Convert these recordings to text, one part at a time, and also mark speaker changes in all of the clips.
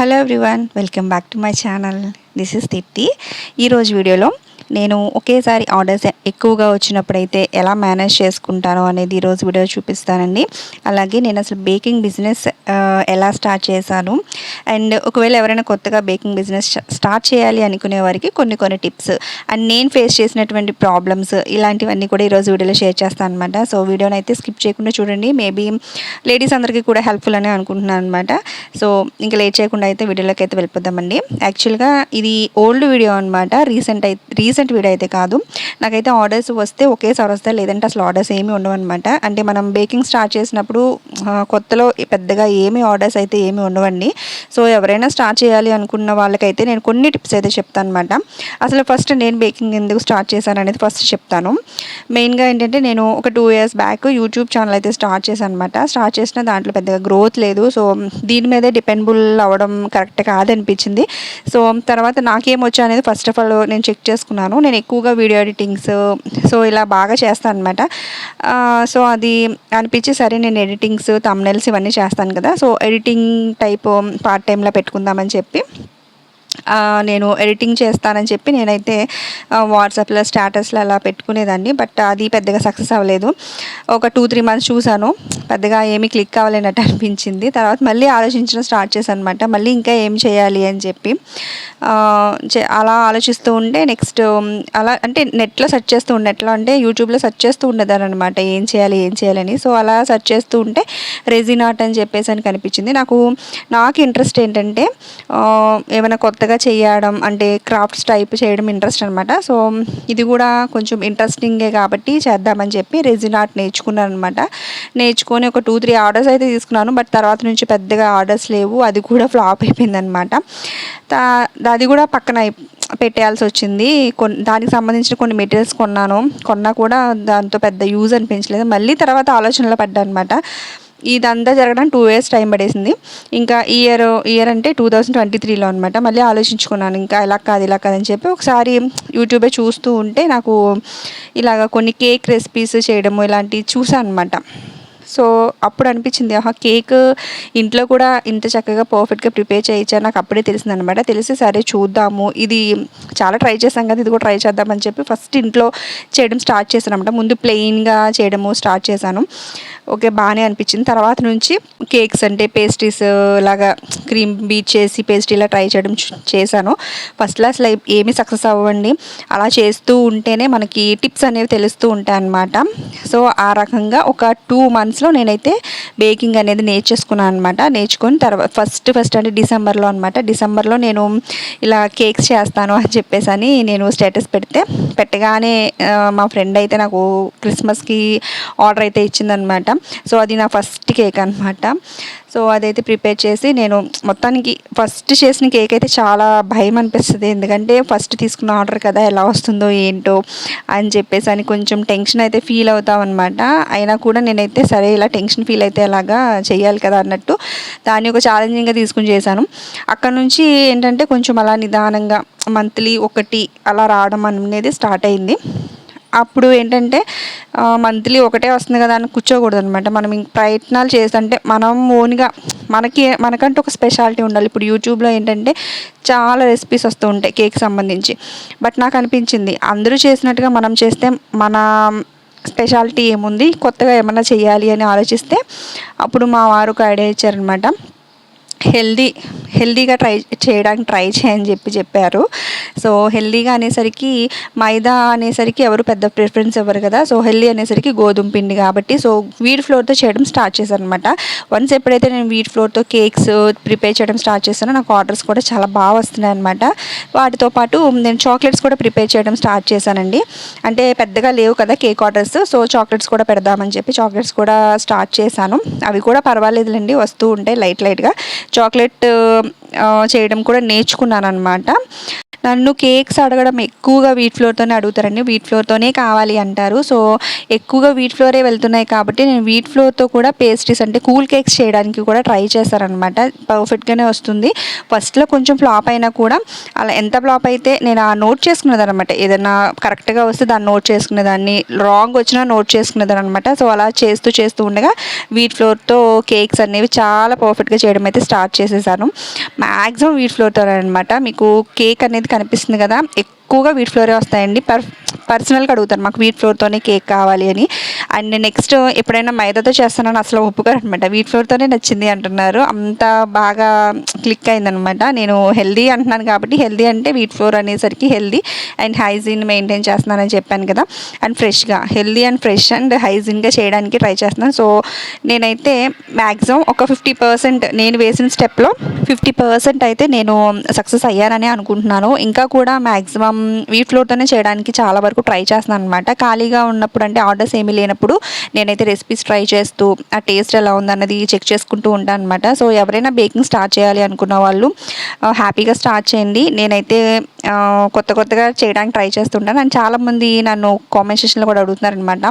Speaker 1: Hello everyone welcome back to my channel. This is Deepthi ఈరోజు వీడియోలో నేను ఒకేసారి ఆర్డర్స్ ఎక్కువగా వచ్చినప్పుడైతే ఎలా మేనేజ్ చేసుకుంటానో అనేది ఈరోజు వీడియో చూపిస్తానండి. అలాగే నేను అసలు బేకింగ్ బిజినెస్ ఎలా స్టార్ట్ చేశాను. అండ్ ఒకవేళ ఎవరైనా కొత్తగా బేకింగ్ బిజినెస్ స్టార్ట్ చేయాలి అనుకునే వారికి కొన్ని కొన్ని టిప్స్. అండ్ నేను ఫేస్ చేసినటువంటి ప్రాబ్లమ్స్ ఇలాంటివన్నీ కూడా ఈరోజు వీడియోలో షేర్ చేస్తాను అనమాట సో వీడియోని అయితే స్కిప్ చేయకుండా చూడండి. మేబీ లేడీస్ అందరికీ కూడా హెల్ప్ఫుల్ అని అనుకుంటున్నాను అనమాట సో ఇంకా లేట్ చేయకుండా అయితే వీడియోలోకి అయితే వెళ్ళిపోదామండి. యాక్చువల్గా ఇది ఓల్డ్ వీడియో అనమాట రీసెంట్ అయితే రీసెంట్ రీసెంట్ వీడియో అయితే కాదు. నాకైతే ఆర్డర్స్ వస్తే ఒకేసారి వస్తాయి. లేదంటే అసలు ఆర్డర్స్ ఏమీ ఉండవు అనమాట అంటే మనం బేకింగ్ స్టార్ట్ చేసినప్పుడు కొత్తలో పెద్దగా ఏమి ఆర్డర్స్ అయితే ఏమి ఉండవండి. సో ఎవరైనా స్టార్ట్ చేయాలి అనుకున్న వాళ్ళకైతే నేను కొన్ని టిప్స్ అయితే చెప్తాను అనమాట అసలు ఫస్ట్ నేను బేకింగ్ ఎందుకు స్టార్ట్ చేశాను అనేది ఫస్ట్ చెప్తాను. మెయిన్గా ఏంటంటే నేను ఒక two years back YouTube channel అయితే స్టార్ట్ చేశాను అనమాట స్టార్ట్ చేసిన దాంట్లో పెద్దగా గ్రోత్ లేదు. సో దీని మీదే డిపెండబుల్ అవ్వడం కరెక్ట్ కాదనిపించింది. సో తర్వాత నాకేం వచ్చా అనేది ఫస్ట్ ఆఫ్ ఆల్ నేను చెక్ చేసుకున్నాను. చేస్తాను. నేను ఎక్కువగా వీడియో ఎడిటింగ్స్ సో ఇలా బాగా చేస్తాను అనమాట సో అది అనిపించి సరే నేను ఎడిటింగ్స్ తమ్నెల్స్ ఇవన్నీ చేస్తాను కదా. సో ఎడిటింగ్ టైప్ పార్ట్ టైంలో పెట్టుకుందామని చెప్పి నేను ఎడిటింగ్ చేస్తానని చెప్పి నేనైతే వాట్సాప్లో స్టేటస్లో అలా పెట్టుకునేదాన్ని. బట్ అది పెద్దగా సక్సెస్ అవ్వలేదు. ఒక టూ త్రీ మంత్స్ చూశాను. పెద్దగా ఏమీ క్లిక్ అవ్వలేనట్టు అనిపించింది. తర్వాత మళ్ళీ ఆలోచించడం స్టార్ట్ చేశాను అనమాట మళ్ళీ ఇంకా ఏం చేయాలి అని చెప్పి అలా ఆలోచిస్తూ ఉంటే నెక్స్ట్ అలా అంటే నెట్లో సెర్చ్ చేస్తూ ఉండే ఎట్లా అంటే యూట్యూబ్లో సెర్చ్ చేస్తూ ఉండేదాన్ని అనమాట ఏం చేయాలి ఏం చేయాలని సో అలా సెర్చ్ చేస్తూ ఉంటే రెజినాట్ అని చెప్పేసి అని కనిపించింది. నాకు నాకు ఇంట్రెస్ట్ ఏంటంటే ఏమైనా కొత్త కొత్తగా చేయడం అంటే క్రాఫ్ట్స్ టైప్ చేయడం ఇంట్రెస్ట్ అనమాట సో ఇది కూడా కొంచెం ఇంట్రెస్టింగే కాబట్టి చేద్దామని చెప్పి రెజిన్ ఆర్ట్ నేర్చుకున్నాను అనమాట నేర్చుకొని ఒక టూ త్రీ ఆర్డర్స్ అయితే తీసుకున్నాను. బట్ తర్వాత నుంచి పెద్దగా ఆర్డర్స్ లేవు. అది కూడా ఫ్లాప్ అయిపోయిందనమాట అది కూడా పక్కన పెట్టేయాల్సి వచ్చింది. కొన్ని దానికి సంబంధించిన కొన్ని మెటీరియల్స్ కొన్నాను. కొన్నా కూడా దాంతో పెద్ద యూజ్ అనిపించలేదు. మళ్ళీ తర్వాత ఆలోచనలో పడ్డా అనమాట ఇదంతా జరగడం టూ ఇయర్స్ టైం పడేసింది. ఇంకా ఇయర్ ఇయర్ అంటే టూ థౌజండ్ ట్వంటీ త్రీలో అనమాట మళ్ళీ ఆలోచించుకున్నాను ఇంకా ఇలా కాదు ఇలా కాదని చెప్పి ఒకసారి యూట్యూబే చూస్తూ ఉంటే నాకు ఇలాగ కొన్ని కేక్ రెసిపీస్ చేయడము ఇలాంటివి చూసాను అనమాట సో అప్పుడు అనిపించింది ఆహా కేక్ ఇంట్లో కూడా ఇంత చక్కగా పర్ఫెక్ట్గా ప్రిపేర్ చేయించారు నాకు అప్పుడే తెలిసింది అనమాట తెలిసి సరే చూద్దాము ఇది చాలా ట్రై చేసాం కదా ఇది కూడా ట్రై చేద్దామని చెప్పి ఫస్ట్ ఇంట్లో చేయడం స్టార్ట్ చేశాను అనమాట ముందు ప్లెయిన్గా చేయడము స్టార్ట్ చేశాను. ఓకే బాగానే అనిపించింది. తర్వాత నుంచి కేక్స్ అంటే పేస్ట్రీస్ లాగా క్రీమ్ బీట్ చేసి పేస్ట్రీలా ట్రై చేయడం చేశాను. ఫస్ట్ అసలు ఏమీ సక్సెస్ అవ్వండి అలా చేస్తూ ఉంటేనే మనకి టిప్స్ అనేవి తెలుస్తూ ఉంటాయి అన్నమాట సో ఆ రకంగా ఒక టూ మంత్స్లో నేనైతే బేకింగ్ అనేది నేర్చేసుకున్నాను అనమాట నేర్చుకుని తర్వాత ఫస్ట్ ఫస్ట్ అంటే డిసెంబర్లో అనమాట డిసెంబర్లో నేను ఇలా కేక్స్ చేస్తాను అని చెప్పేసి అని నేను స్టేటస్ పెడితే పెట్టగానే మా ఫ్రెండ్ అయితే నాకు క్రిస్మస్కి ఆర్డర్ అయితే ఇచ్చిందనమాట సో అది నా ఫస్ట్ కేక్ అనమాట సో అదైతే ప్రిపేర్ చేసి నేను మొత్తానికి ఫస్ట్ చేసిన కేక్ అయితే చాలా భయం అనిపిస్తుంది. ఎందుకంటే ఫస్ట్ తీసుకున్న ఆర్డర్ కదా ఎలా వస్తుందో ఏంటో అని చెప్పేసి అని కొంచెం టెన్షన్ అయితే ఫీల్ అవుతాం అనమాట అయినా కూడా నేనైతే సరే ఇలా టెన్షన్ ఫీల్ అయితే అలాగా చేయాలి కదా అన్నట్టు దాన్ని ఒక ఛాలెంజింగ్గా తీసుకుని చేశాను. అక్కడ నుంచి ఏంటంటే కొంచెం అలా నిదానంగా మంత్లీ ఒకటి అలా రావడం అనేది స్టార్ట్ అయింది. అప్పుడు ఏంటంటే మంత్లీ ఒకటే వస్తుంది కదా అని కూర్చోకూడదు అనమాట మనం ప్రయత్నాలు చేస్తుంటే మనం ఓన్గా మనకి మనకంటూ ఒక స్పెషాలిటీ ఉండాలి. ఇప్పుడు యూట్యూబ్లో ఏంటంటే చాలా రెసిపీస్ వస్తూ ఉంటాయి కేక్ సంబంధించి. బట్ నాకు అనిపించింది అందరూ చేసినట్టుగా మనం చేస్తే మన స్పెషాలిటీ ఏముంది? కొత్తగా ఏమన్నా చేయాలి అని ఆలోచిస్తే అప్పుడు మా వారు ఒక ఐడియా ఇచ్చారనమాట హెల్దీ హెల్దీగా ట్రై చేయడానికి ట్రై చేయని చెప్పి చెప్పారు. సో హెల్దీగా అనేసరికి మైదా అనేసరికి ఎవరు పెద్ద ప్రిఫరెన్స్ ఇవ్వరు కదా. సో హెల్దీ అనేసరికి గోధుమ పిండి కాబట్టి సో వీట్ ఫ్లోర్తో చేయడం స్టార్ట్ చేశాను అనమాట వన్స్ ఎప్పుడైతే నేను వీట్ ఫ్లోర్తో కేక్స్ ప్రిపేర్ చేయడం స్టార్ట్ చేశానో నాకు ఆర్డర్స్ కూడా చాలా బాగా వస్తున్నాయి అనమాట వాటితో పాటు నేను చాక్లెట్స్ కూడా ప్రిపేర్ చేయడం స్టార్ట్ చేశానండి. అంటే పెద్దగా లేవు కదా కేక్ ఆర్డర్స్ సో చాక్లెట్స్ కూడా పెడదామని చెప్పి చాక్లెట్స్ కూడా స్టార్ట్ చేశాను. అవి కూడా పర్వాలేదులేండి వస్తూ ఉంటాయి లైట్ లైట్గా. చాక్లెట్ చేయడం కూడా నేర్చుకున్నాను అనమాట నన్ను కేక్స్ అడగడం ఎక్కువగా వీట్ ఫ్లోర్తోనే అడుగుతారండి. వీట్ ఫ్లోర్తోనే కావాలి అంటారు. సో ఎక్కువగా వీట్ ఫ్లోరే వెళ్తున్నాయి కాబట్టి నేను వీట్ ఫ్లోర్తో కూడా పేస్ట్రీస్ అంటే కూల్ కేక్స్ చేయడానికి కూడా ట్రై చేశారనమాట పర్ఫెక్ట్గానే వస్తుంది. ఫస్ట్లో కొంచెం ఫ్లాప్ అయినా కూడా అలా ఎంత ఫ్లాప్ అయితే నేను ఆ నోట్ చేసుకునేదనమాట అనమాట ఏదైనా కరెక్ట్గా వస్తే దాన్ని నోట్ చేసుకునేదాన్ని రాంగ్ వచ్చినా నోట్ చేసుకునేదానమాట సో అలా చేస్తూ చేస్తూ ఉండగా వీట్ ఫ్లోర్తో కేక్స్ అనేవి చాలా పర్ఫెక్ట్గా చేయడం అయితే స్టార్ట్ స్టార్ట్ చేసేసాను. మ్యాక్సిమం వీట్ ఫ్లోర్తో అనమాట. మీకు కేక్ అనేది కనిపిస్తుంది కదా ఎక్కువగా వీట్ ఫ్లోరే వస్తాయండి. పర్ పర్సనల్గా అడుగుతారు మాకు వీట్ ఫ్లోర్తోనే కేక్ కావాలి అని. అండ్ నెక్స్ట్ ఎప్పుడైనా మైదాతో చేస్తానని అసలు ఒప్పుకోరు అనమాట వీట్ ఫ్లోర్తోనే నచ్చింది అంటున్నారు. అంత బాగా క్లిక్ అయిందనమాట నేను హెల్దీ అంటున్నాను కాబట్టి హెల్దీ అంటే వీట్ ఫ్లోర్ అనేసరికి హెల్దీ అండ్ హైజీన్ మెయింటైన్ చేస్తున్నానని చెప్పాను కదా. అండ్ ఫ్రెష్గా హెల్దీ అండ్ ఫ్రెష్ అండ్ హైజీన్గా చేయడానికి ట్రై చేస్తున్నాను. సో నేనైతే మ్యాక్సిమం ఒక ఫిఫ్టీ పర్సెంట్ నేను వేసిన స్టెప్లో ఫిఫ్టీ పర్సెంట్ అయితే నేను సక్సెస్ అయ్యానని అనుకుంటున్నాను. ఇంకా కూడా మ్యాక్సిమం వీట్ ఫ్లోర్తోనే చేయడానికి చాలా వరకు ట్రై చేస్తున్నాను అనమాట ఖాళీగా ఉన్నప్పుడు అంటే ఆర్డర్స్ ఏమీ లేనప్పుడు నేనైతే రెసిపీస్ ట్రై చేస్తూ ఆ టేస్ట్ ఎలా ఉందన్నది చెక్ చేసుకుంటూ ఉంటాను అనమాట సో ఎవరైనా బేకింగ్ స్టార్ట్ చేయాలి అనుకున్న వాళ్ళు హ్యాపీగా స్టార్ట్ చేయండి. నేనైతే కొత్త కొత్తగా చేయడానికి ట్రై చేస్తుంటాను. అండ్ చాలామంది నన్ను కామెంట్ సెక్షన్లో కూడా అడుగుతున్నారనమాట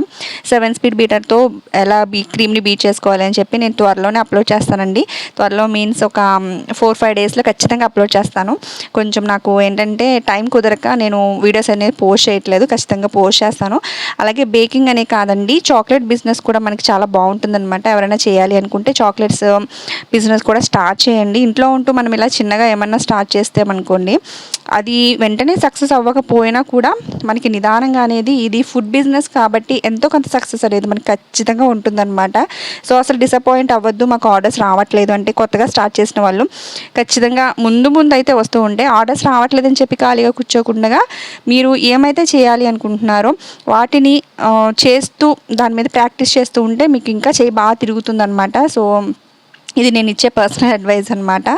Speaker 1: సెవెన్ స్పీడ్ బీటర్తో ఎలా బీ క్రీమ్ని బీట్ చేసుకోవాలి అని చెప్పి నేను త్వరలోనే అప్లోడ్ చేస్తానండి. త్వరలో మీన్స్ ఒక ఫోర్ ఫైవ్ డేస్లో ఖచ్చితంగా అప్లోడ్ చేస్తాను. కొంచెం నాకు ఏంటంటే టైం కుదరక నేను వీడియోస్ అనేది పోస్ట్ చేయట్లేదు ఖచ్చితంగా పోస్ట్ చేస్తాను. అలాగే బేకింగ్ అనే కాదండి చాక్లెట్ బిజినెస్ కూడా మనకి చాలా బాగుంటుందన్నమాట. ఎవరైనా చేయాలి అనుకుంటే చాక్లెట్స్ um, బిజినెస్ కూడా స్టార్ట్ చేయండి. ఇంట్లో ఉంటూ మనం ఇలా చిన్నగా ఏమన్నా స్టార్ట్ చేస్తామనుకోండి అది వెంటనే సక్సెస్ అవ్వకపోయినా కూడా మనకి నిదానంగా అనేది ఇది ఫుడ్ బిజినెస్ కాబట్టి ఎంతో కొంత సక్సెస్ అనేది మనకి ఖచ్చితంగా ఉంటుందన్నమాట. సో అసలు డిసప్పాయింట్ అవ్వద్దు మాకు ఆర్డర్స్ రావట్లేదు అంటే కొత్తగా స్టార్ట్ చేసిన వాళ్ళు ఖచ్చితంగా ముందు ముందు అయితే వస్తూ ఉంటే ఆర్డర్స్ రావట్లేదని చెప్పి ఖాళీగా కూర్చోకుండా మీరు ఏమైతే చేయాలి అనుకుంటున్నారో వాటిని చేస్తూ దాని మీద ప్రాక్టీస్ చేస్తూ ఉంటే మీకు ఇంకా చేయి బాగా తిరుగుతుందనమాట సో ఇది నేను ఇచ్చే పర్సనల్ అడ్వైస్ అనమాట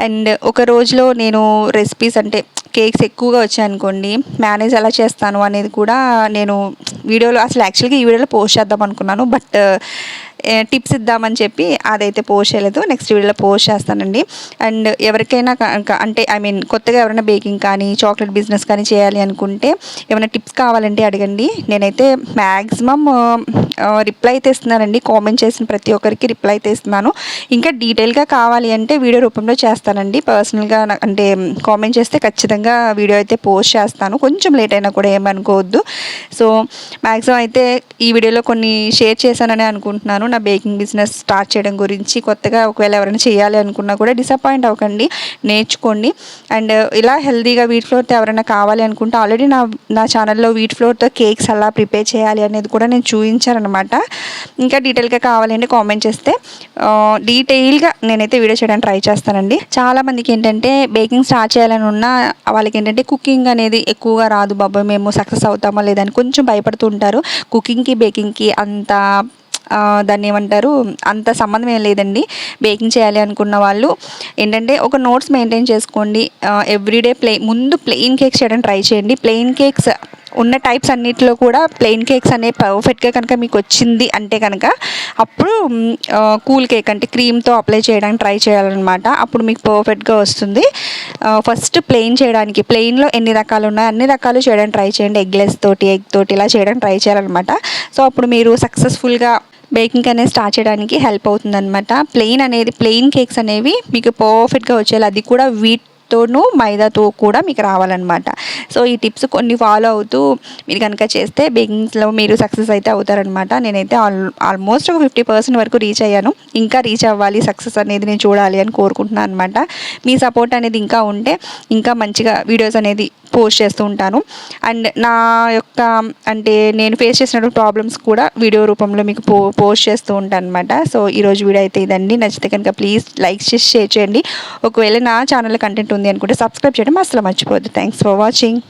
Speaker 1: అండ్ ఒక రోజులో నేను రెసిపీస్ అంటే కేక్స్ ఎక్కువగా వచ్చాయనుకోండి మేనేజ్ ఎలా చేస్తాను అనేది కూడా నేను వీడియోలో అసలు యాక్చువల్గా ఈ వీడియోలో పోస్ట్ చేద్దాం అనుకున్నాను. బట్ టిప్స్ ఇద్దామని చెప్పి అదైతే పోస్ట్ చేయలేదు. నెక్స్ట్ వీడియోలో పోస్ట్ చేస్తానండి. అండ్ ఎవరికైనా అంటే ఐ మీన్ కొత్తగా ఎవరైనా బేకింగ్ కానీ చాక్లెట్ బిజినెస్ కానీ చేయాలి అనుకుంటే ఏమైనా టిప్స్ కావాలంటే అడగండి. నేనైతే మ్యాక్సిమం రిప్లై అయితే ఇస్తున్నానండి. కామెంట్ చేసిన ప్రతి ఒక్కరికి రిప్లై అయితే ఇస్తున్నాను. ఇంకా డీటెయిల్గా కావాలి అంటే వీడియో రూపంలో చేస్తానండి. పర్సనల్గా అంటే కామెంట్ చేస్తే ఖచ్చితంగా వీడియో అయితే పోస్ట్ చేస్తాను. కొంచెం లేట్ అయినా కూడా ఏమనుకోవద్దు సో మ్యాక్సిమం అయితే ఈ వీడియోలో కొన్ని షేర్ చేశానని అనుకుంటున్నాను. నా బేకింగ్ బిజినెస్ స్టార్ట్ చేయడం గురించి కొత్తగా ఒకవేళ ఎవరైనా చేయాలి అనుకున్నా కూడా డిసప్పాయింట్ అవ్వకండి. నేర్చుకోండి. అండ్ ఇలా హెల్తీగా వీట్ ఫ్లోర్తో ఎవరైనా కావాలి అనుకుంటే ఆల్రెడీ నా నా ఛానల్లో వీట్ ఫ్లోర్తో కేక్స్ అలా ప్రిపేర్ చేయాలి అనేది కూడా నేను చూపించారనమాట ఇంకా డీటెయిల్గా కావాలంటే కామెంట్ చేస్తే. డీటెయిల్గా నేనైతే వీడియో చేయడానికి ట్రై చేస్తానండి. చాలామందికి ఏంటంటే బేకింగ్ స్టార్ట్ చేయాలని ఉన్నా వాళ్ళకి ఏంటంటే కుకింగ్ అనేది ఎక్కువగా రాదు. బాబా మేము సక్సెస్ అవుతామో లేదని కొంచెం భయపడుతూ ఉంటారు. కుకింగ్కి బేకింగ్కి అంత దాన్ని ఏమంటారు అంత సంబంధం ఏం లేదండి. బేకింగ్ చేయాలి అనుకున్న వాళ్ళు. ఏంటంటే ఒక నోట్స్ మెయింటైన్ చేసుకోండి. ఎవ్రీడే ప్లే ముందు ప్లెయిన్ కేక్స్ చేయడం ట్రై చేయండి. ప్లెయిన్ కేక్స్ ఉన్న టైప్స్ అన్నిటిలో కూడా ప్లెయిన్ కేక్స్ అనే పర్ఫెక్ట్గా కనుక మీకు వచ్చింది అంటే కనుక అప్పుడు కూల్ కేక్ అంటే క్రీమ్తో అప్లై చేయడానికి ట్రై చేయాలన్నమాట. అప్పుడు మీకు పర్ఫెక్ట్గా వస్తుంది. ఫస్ట్ ప్లెయిన్ చేయడానికి ప్లెయిన్లో ఎన్ని రకాలు ఉన్నాయో అన్ని రకాలు చేయడానికి ట్రై చేయండి. ఎగ్లెస్ తోటి ఎగ్ తోటి ఇలా చేయడానికి ట్రై చేయాలన్నమాట. సో అప్పుడు మీరు సక్సెస్ఫుల్గా బేకింగ్ అనేది స్టార్ట్ చేయడానికి హెల్ప్ అవుతుందనమాట ప్లెయిన్ అనేది ప్లెయిన్ కేక్స్ అనేవి మీకు పర్ఫెక్ట్గా వచ్చేయాలి అది కూడా వీట్ తోనూ మైదాతో కూడా మీకు రావాలన్నమాట. సో ఈ టిప్స్ కొన్ని ఫాలో అవుతూ మీరు కనుక చేస్తే బేకింగ్స్లో మీరు సక్సెస్ అయితే అవుతారనమాట నేనైతే ఆల్ ఆల్మోస్ట్ ఒక ఫిఫ్టీ పర్సెంట్ వరకు రీచ్ అయ్యాను. ఇంకా రీచ్ అవ్వాలి సక్సెస్ అనేది నేను చూడాలి అని కోరుకుంటున్నాను అనమాట మీ సపోర్ట్ అనేది ఇంకా ఉంటే ఇంకా మంచిగా వీడియోస్ అనేది పోస్ట్ చేస్తూ ఉంటాను. అండ్ నా యొక్క అంటే నేను ఫేస్ చేసిన ప్రాబ్లమ్స్ కూడా వీడియో రూపంలో మీకు పో పోస్ట్ చేస్తూ ఉంటాను అనమాట సో ఈరోజు వీడియో అయితే ఇదండి. నచ్చితే కనుక ప్లీజ్ లైక్ చేసి షేర్ చేయండి. ఒకవేళ నా ఛానల్ కంటెంట్ ఉంది అనుకుంటే సబ్స్క్రైబ్ చేయడం అసలు మర్చిపోద్దు థ్యాంక్స్ ఫర్ వాచింగ్